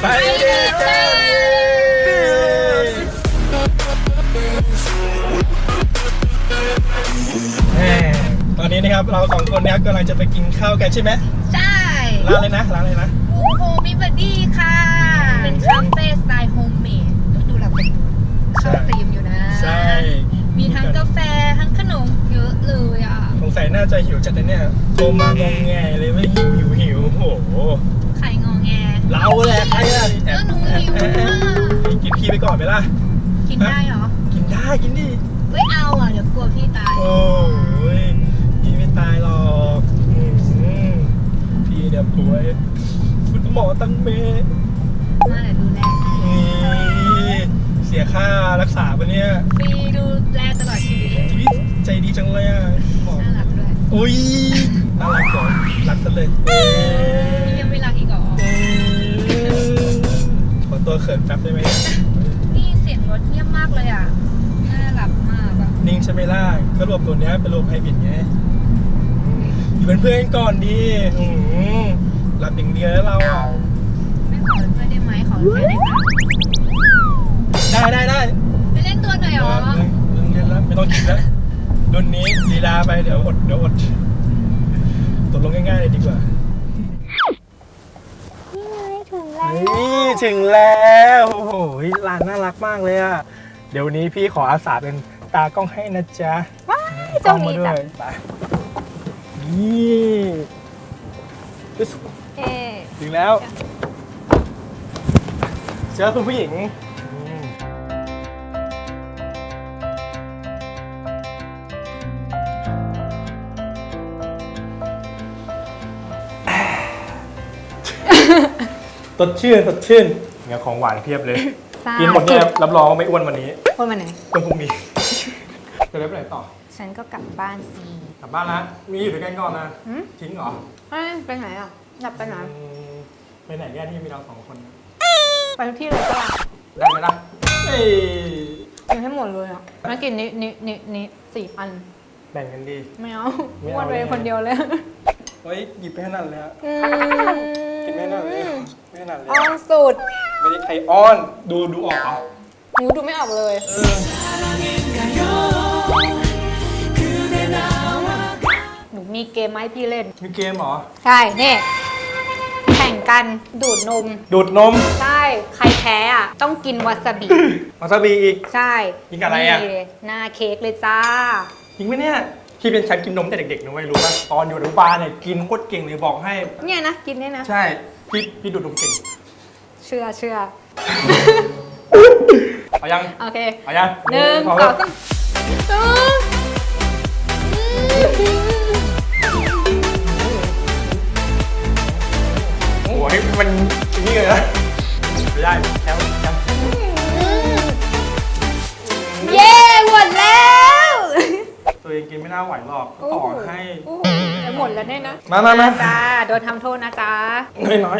ไปด้วยกันแหม่ตอนนี้นะครับเราสองคนนะครับกำลังจะไปกินข้าวกันใช่ไหมใช่ร้านเลยนะร้านเลยนะบูโฮมิบัดดี้ค่ะ เป็นคาเฟ่สไตล์โฮมเมดดูแบบเป็นเข้าธีมอยู่นะ ใช่ มีทั้งกาแฟทั้งขนมเยอะเลยอะ สงสัยน่าจะหิวจัดเลยเนี่ยโทรมางงแงเลยว่าหิวหิวหิวโอ้โห ไข่งอแง เราแหละใครล่ะเออหนูหิวแอบแอบมากแอบกินพี่ไปก่อนไหมล่ะ กินได้เหรอกินได้กินดิไม่เอาอะเดี๋ยวกลัวพี่ตาย โอ้ยพี่ไม่ตายหรอกอืมพี่เดี๋ยวป่วยคุณหมอตั้งเมย์มาเดี๋ยวดูแลนี่เสียค่ารักษาปะเนี่ยฟรีดูแลตลอดชีวิตเลยชีวิตใจดีจังเลยอะหมอน่ารักด้วย อุ้ยน่ารักก่อนรักซะเลยเอ๊ะพี่ยั ตัวเขินแป๊บได้ไหมนี่เสียงรถเงียบมากเลยอะน่ารักมากอะนิ่งใช่ไหมล่ะก็รวมตัวเนี้ยเป็นรวมไฮบริดไงอยู่เป็นเพื่อนกันก่อนดีอืมหลับอย่างเดียวแล้วเราอะไม่ขอเป็นเพื่อนได้ไหมขอเป็นแฟนได้ไหมได้ได้ได้ไปเล่นตัวหน่อยเหรอเออเรื่องเรียนแล้วไม่ต้องคิดแล้วรุ่นนี้ลีลาไปเดี๋ยวอดเดี๋ยวอดตกลงง่ายๆเลยดีกว่า นี่ถึงแล้วโอ้โหร้านน่ารักมากเลยอะ เดี๋ยววันนี้พี่ขออาสาเป็นตากล้องให้นะจ๊ะว้ายกล้องมาด้วยไปนี่อึ๊สเอ๊ะถึงแล้ว เจอคุณผู้หญิง สดชื่นสดชื่นเนี่ยของหวานเพียบเลยกินหมดเนี่ยรับรองว่าไม่อ้วนวันนี้คนมาไหนต้องพรุ่งนี้ จะได้ไปไหนต่อฉันก็กลับบ้านสิกลับบ้านละมีอยู่ด้วยกันก่อนนะหืมทิ้งเหรอเอ้ยไปไหนอะอยากไปไหนอืมไปไหนเนี่ยที่มีเราสองคนไปทุกที่เลยก็ได้ไหมล่ะเอ้ยกินให้หมดเลยอะมากินนี้นี้นี้นี้สี่อัน แบ่งกันดี ไม่เอาไม่เอาอ้วนไปเลย คนเดียวเลยเฮ้ยหยิบไปขนาดเลยอะอืม กินไม่ขนาดเลยไม่ขนาดเลยอ้อนสุดไม่ได้ไอออน ดูดูออกเหรอหนูดูไม่ออกเลยเออหนูมีเกมไหมาให้พี่เล่น มีเกมเหรอ ใช่เนี่ยแข่งกันดูดนม ดูดนม ใช่ ใครแพ้อะ ต้องกินวาซาบิ วาซาบิอีก ใช่ กินกับอะไรอะ นี่หน้าเค้กเลยจ้า จริงไหมเนี่ย พี่เป็นฉันกินนมแต่เด็กๆนะเว้ยรู้ป่ะตอนอยู่อนุบาลเนี่ยกินโคตรเก่งเลยบอกให้ เนี่ยนะกินเนี่ยนะ ใช่ พี่พี่ดูดนมเก่งเชื่อเชื่อเอายังโอเคเอายังหนึ่งพสอองสามอืมโอ้ยมันนี่เลยนะไม่ได้แค่แค่ องกินไม่น่าไหวหรอกก็ต่อให้ โอ้โหจะหมดแล้วเนี่ยนะมามามา จ้าโดนทำโทษนะจ๊ะน้อยน้อย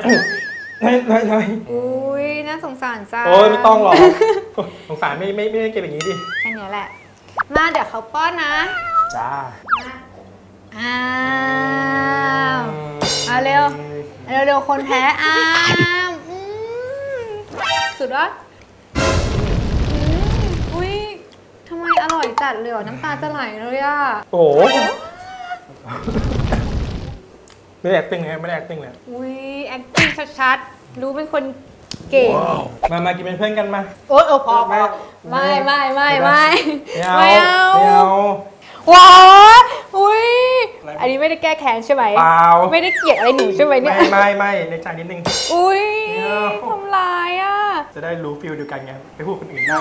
น้อยน้อยน้อยอุ้ยน่าสงสารจ้าโอ้ยไม่ต้องหรอกสงสารไม่ไม่ไม่ได้เก็บอย่างนี้ดิแค่เนี้ยแหละ มาเดี๋ยวเขาป้อนนะจ้าอ้าวเอาเร็วเร็ว เร็วๆคนแพ้อ้ามอืมสุดยอด ทำไมอร่อยจัดเลยอะน้ำตาจะไหลเลยอะโอ้โหไม่ได้ acting เลยไม่ได้ acting เลยอุ้ย acting ชัดๆ รู้เป็นคนเก่ง มามากินเป็นเพื่อนกันมา โอ๊ยโอ้พอพอไม่ไม่ไม่ไม่ไม่เอาไม่เอาไม่เอาว้าวอุ้ยอะไรอันนี้ไม่ได้แก้แค้นใช่ไหมเปล่าไม่ได้เกลียดอะไรหนูใช่ไหมเนี่ไม่ยไม่ไม่ในใจนิดนึง อุ้ยไม่เอาทำลายอะ จะได้รู้ฟิลเดียวกันไงไปพูดคนอื่นได้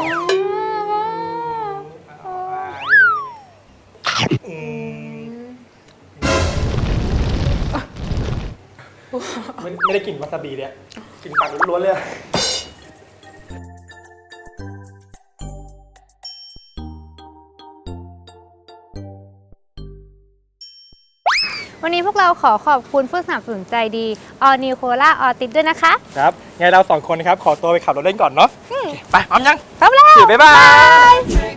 ไม่ไม่ได้กลิ่นวาซาบิเลยอะกลิ่นปากล้วนๆเลยอะวันนี้พวกเราขอขอบคุณผู้สนับสนุนใจดี All New Cola a l t i s ด้วยนะคะ ครับไงเราสองคนนะครับ ขอตัวไปขับรถเล่นก่อนเนาะโอเคไปพร้อมยังพร้อมแล้วสี่บ๊ายบาย